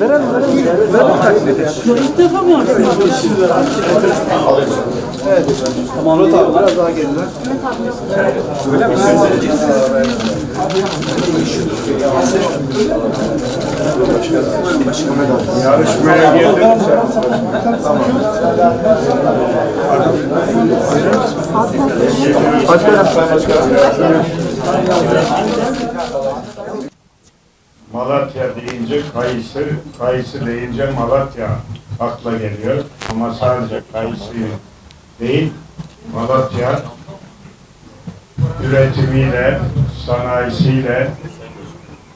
Verelim verelim. Verelim taksidi. İlk defa mı yapıyorsunuz? Tamam abi biraz daha geriler. Öyle mi? Yarışmaya girdin sen? Malatya deyince kayısı, kayısı deyince Malatya akla geliyor. Ama sadece kayısı değil, Malatya üretimiyle, sanayisiyle,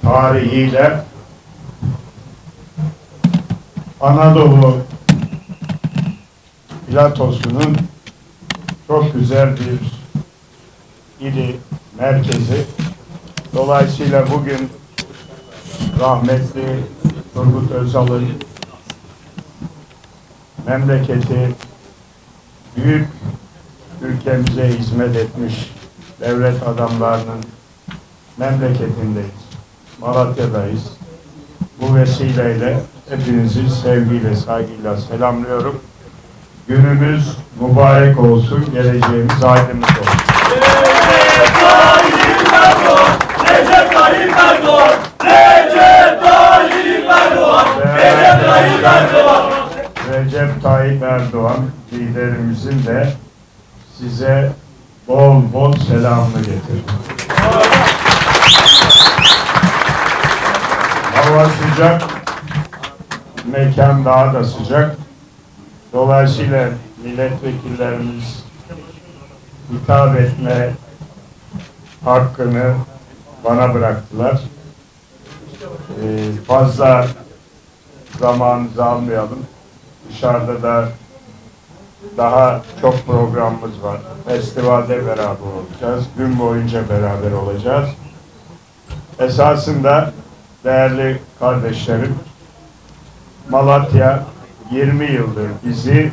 tarihiyle Anadolu platosunun çok güzel bir ili, merkezi. Dolayısıyla bugün rahmetli Turgut Özal'ın memleketi büyük ülkemize hizmet etmiş devlet adamlarının memleketindeyiz. Malatya'dayız. Bu vesileyle hepinizi sevgiyle, saygıyla selamlıyorum. Günümüz mübarek olsun, geleceğimiz aydınlık liderimizin de size bol bol selamını getirdim. Hava sıcak, mekan daha da sıcak. Dolayısıyla milletvekillerimiz hitap etme hakkını bana bıraktılar. Ee, fazla zamanınızı almayalım. Dışarıda da daha çok programımız var. Festivalde beraber olacağız. Gün boyunca beraber olacağız. Esasında değerli kardeşlerim, Malatya 20 yıldır bizi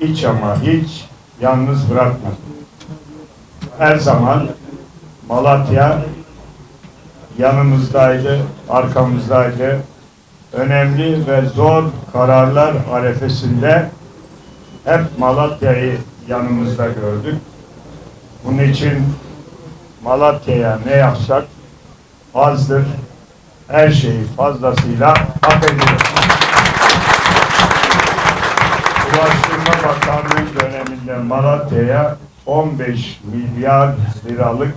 hiç ama hiç yalnız bırakmadı. Her zaman Malatya yanımızdaydı, arkamızdaydı. Önemli ve zor kararlar arefesinde hep Malatya'yı yanımızda gördük. Bunun için Malatya'ya ne yapsak azdır. Her şeyi fazlasıyla hak ediyoruz. Ulaştırma Bakanlığı döneminde Malatya'ya 15 milyar liralık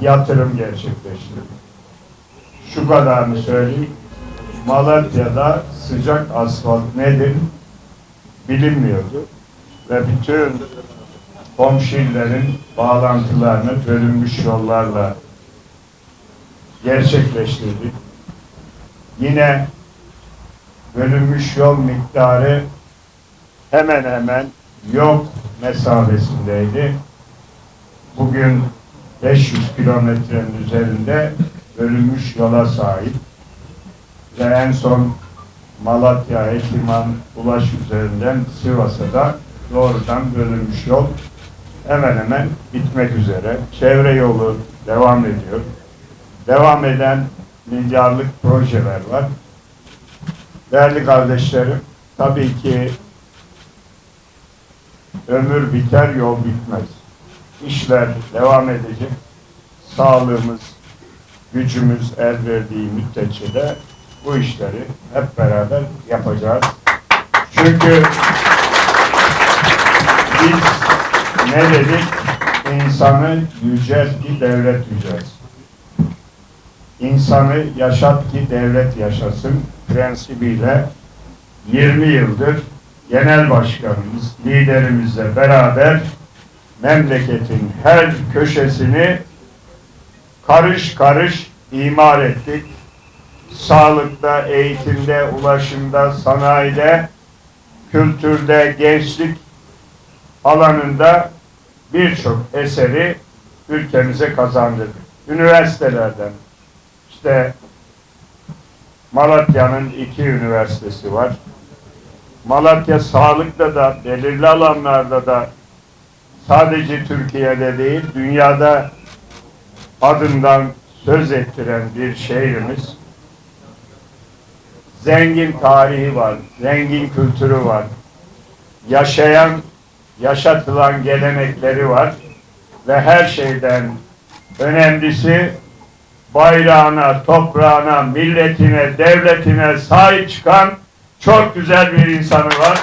yatırım gerçekleştirdik. Şu kadarını söyleyeyim. Malatya'da sıcak asfalt nedir bilinmiyordu. Ve bütün komşu illerin bağlantılarını bölünmüş yollarla gerçekleştirdik. Yine bölünmüş yol miktarı hemen hemen yok mesafesindeydi. Bugün 500 kilometrenin üzerinde bölünmüş yola sahip ve en son Malatya, Ekiman, Ulaş üzerinden Sivas'a da doğrudan bölünmüş yol hemen hemen bitmek üzere. Çevre yolu devam ediyor. Devam eden milyarlık projeler var. Değerli kardeşlerim, tabii ki ömür biter, yol bitmez. İşler devam edecek. Sağlığımız, gücümüz el verdiği müddetçe de bu işleri hep beraber yapacağız. Çünkü biz ne dedik? İnsanı yücelt ki devlet yücelsin. İnsanı yaşat ki devlet yaşasın prensibiyle 20 yıldır genel başkanımız, liderimizle beraber memleketin her köşesini karış karış imar ettik. Sağlıkta, eğitimde, ulaşımda, sanayide, kültürde, gençlik alanında birçok eseri ülkemize kazandırdık. Üniversitelerden, işte Malatya'nın iki üniversitesi var. Malatya sağlıkta da belirli alanlarda da sadece Türkiye'de değil dünyada adından söz ettiren bir şehrimiz. Zengin tarihi var, zengin kültürü var. Yaşayan, yaşatılan gelenekleri var. Ve her şeyden önemlisi bayrağına, toprağına, milletine, devletine sahip çıkan çok güzel bir insanı var.